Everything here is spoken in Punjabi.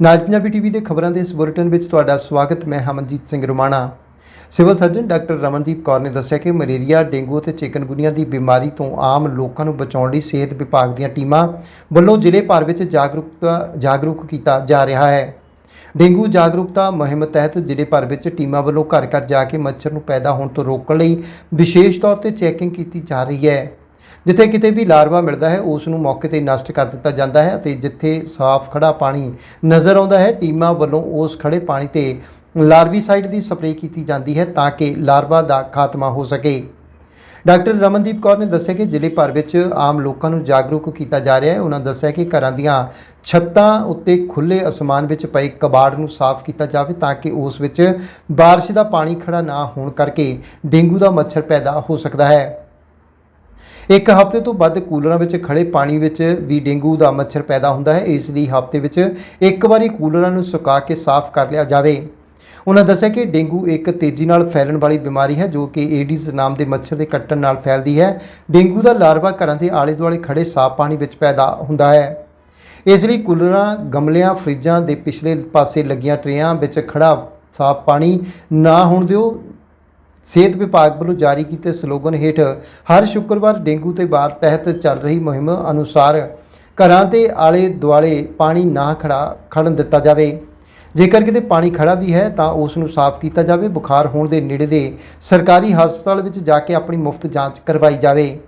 ਨਾਜ ਪੰਜਾਬੀ ਟੀਵੀ ਦੇ ਖਬਰਾਂ ਦੇ ਇਸ ਬੁਲੇਟਿਨ ਵਿੱਚ ਤੁਹਾਡਾ ਸਵਾਗਤ, ਮੈਂ Hamanjit Singh Rumana. Civil surgeon doctor Ramandeep Kaur ਨੇ ਦੱਸਿਆ ਕਿ ਮਲੇਰੀਆ, ਡੇਂਗੂ ਅਤੇ ਚਿਕਨਗੁਨੀਆ ਦੀ ਬਿਮਾਰੀ ਤੋਂ ਆਮ ਲੋਕਾਂ ਨੂੰ ਬਚਾਉਣ ਲਈ ਸਿਹਤ ਵਿਭਾਗ ਦੀਆਂ ਟੀਮਾਂ ਵੱਲੋਂ ਜ਼ਿਲ੍ਹੇ ਭਰ ਵਿੱਚ ਜਾਗਰੂਕਤਾ, ਜਾਗਰੂਕ ਕੀਤਾ ਜਾ ਰਿਹਾ ਹੈ। ਡੇਂਗੂ ਜਾਗਰੂਕਤਾ ਮੁਹਿੰਮ ਤਹਿਤ ਜ਼ਿਲ੍ਹੇ ਭਰ ਵਿੱਚ ਟੀਮਾਂ ਵੱਲੋਂ ਘਰ ਘਰ ਜਾ ਕੇ ਮੱਛਰ ਨੂੰ ਪੈਦਾ ਹੋਣ ਤੋਂ ਰੋਕਣ ਲਈ ਵਿਸ਼ੇਸ਼ ਤੌਰ ਤੇ ਚੈਕਿੰਗ ਕੀਤੀ ਜਾ ਰਹੀ ਹੈ। ਜਿੱਥੇ ਕਿਤੇ ਵੀ ਲਾਰਵਾ ਮਿਲਦਾ ਹੈ ਉਸ ਨੂੰ ਮੌਕੇ ਤੇ ਨਸ਼ਟ ਕਰ ਦਿੱਤਾ ਜਾਂਦਾ ਹੈ ਅਤੇ ਜਿੱਥੇ ਸਾਫ਼ ਖੜਾ ਪਾਣੀ ਨਜ਼ਰ ਆਉਂਦਾ ਹੈ ਟੀਮਾਂ ਵੱਲੋਂ ਉਸ ਖੜੇ ਪਾਣੀ ਤੇ ਲਾਰਵੀਸਾਈਡ ਦੀ ਸਪਰੇਅ ਕੀਤੀ ਜਾਂਦੀ ਹੈ ਤਾਂ ਕਿ ਲਾਰਵਾ ਦਾ ਖਾਤਮਾ ਹੋ ਸਕੇ ਡਾਕਟਰ ਰਮਨਦੀਪ ਕੌਰ ਨੇ ਦੱਸਿਆ ਕਿ ਜ਼ਿਲ੍ਹੇ ਭਰ ਵਿੱਚ ਆਮ ਲੋਕਾਂ ਨੂੰ ਜਾਗਰੂਕ ਕੀਤਾ ਜਾ ਰਿਹਾ ਹੈ ਉਹਨਾਂ ਦੱਸਿਆ ਕਿ ਘਰਾਂ ਦੀਆਂ ਛੱਤਾਂ ਉੱਤੇ ਖੁੱਲੇ ਅਸਮਾਨ ਵਿੱਚ ਪਏ ਕਬਾੜ ਨੂੰ ਸਾਫ਼ ਕੀਤਾ ਜਾਵੇ ਤਾਂ ਕਿ ਉਸ ਵਿੱਚ بارش ਦਾ ਪਾਣੀ ਖੜਾ ਨਾ ਹੋਣ ਕਰਕੇ ਡੇਂਗੂ ਦਾ ਮੱਛਰ ਪੈਦਾ ਹੋ ਸਕਦਾ ਹੈ ਇੱਕ ਹਫ਼ਤੇ ਤੋਂ ਵੱਧ ਕੂਲਰਾਂ ਵਿੱਚ ਖੜੇ ਪਾਣੀ ਵਿੱਚ ਵੀ ਡੇਂਗੂ ਦਾ ਮੱਛਰ ਪੈਦਾ ਹੁੰਦਾ ਹੈ। ਇਸ ਲਈ ਹਫ਼ਤੇ ਵਿੱਚ ਇੱਕ ਵਾਰੀ ਕੂਲਰਾਂ ਨੂੰ ਸੁਕਾ ਕੇ ਸਾਫ਼ ਕਰ ਲਿਆ ਜਾਵੇ। ਉਹਨਾਂ ਦੱਸਿਆ ਕਿ ਡੇਂਗੂ ਇੱਕ ਤੇਜ਼ੀ ਨਾਲ ਫੈਲਣ ਵਾਲੀ ਬਿਮਾਰੀ ਹੈ, ਜੋ ਕਿ ਏਡੀਜ਼ ਨਾਮ ਦੇ ਮੱਛਰ ਦੇ ਕੱਟਣ ਨਾਲ ਫੈਲਦੀ ਹੈ। ਡੇਂਗੂ ਦਾ ਲਾਰਵਾ ਘਰਾਂ ਦੇ ਆਲੇ ਦੁਆਲੇ ਖੜੇ ਸਾਫ਼ ਪਾਣੀ ਵਿੱਚ ਪੈਦਾ ਹੁੰਦਾ ਹੈ। ਇਸ ਲਈ ਕੂਲਰਾਂ, ਗਮਲਿਆਂ, ਫਰਿੱਜਾਂ ਦੇ ਪਿਛਲੇ ਪਾਸੇ ਲੱਗੀਆਂ ਟਰੇਆਂ ਵਿੱਚ ਖੜਾ ਸਾਫ਼ ਪਾਣੀ ਨਾ ਹੋਣ ਦਿਓ। ਸਿਹਤ ਵਿਭਾਗ ਵੱਲੋਂ ਜਾਰੀ ਕੀਤੇ ਸਲੋਗਨ ਹੇਠ ਹਰ ਸ਼ੁੱਕਰਵਾਰ ਡੇਂਗੂ ਤੇ ਬਾਰ ਤਹਿਤ ਚੱਲ ਰਹੀ ਮੁਹਿੰਮ ਅਨੁਸਾਰ ਘਰਾਂ ਦੇ ਆਲੇ ਦੁਆਲੇ ਪਾਣੀ ਨਾ ਖੜਾ ਖੜਨ ਦਿੱਤਾ ਜਾਵੇ। ਜੇਕਰ ਕਿਤੇ ਪਾਣੀ ਖੜਾ ਵੀ ਹੈ ਤਾਂ ਉਸ ਨੂੰ ਸਾਫ਼ ਕੀਤਾ ਜਾਵੇ। ਬੁਖਾਰ ਹੋਣ ਦੇ ਨੇੜੇ ਦੇ ਸਰਕਾਰੀ ਹਸਪਤਾਲ ਵਿੱਚ ਜਾ ਕੇ ਆਪਣੀ ਮੁਫਤ ਜਾਂਚ ਕਰਵਾਈ ਜਾਵੇ।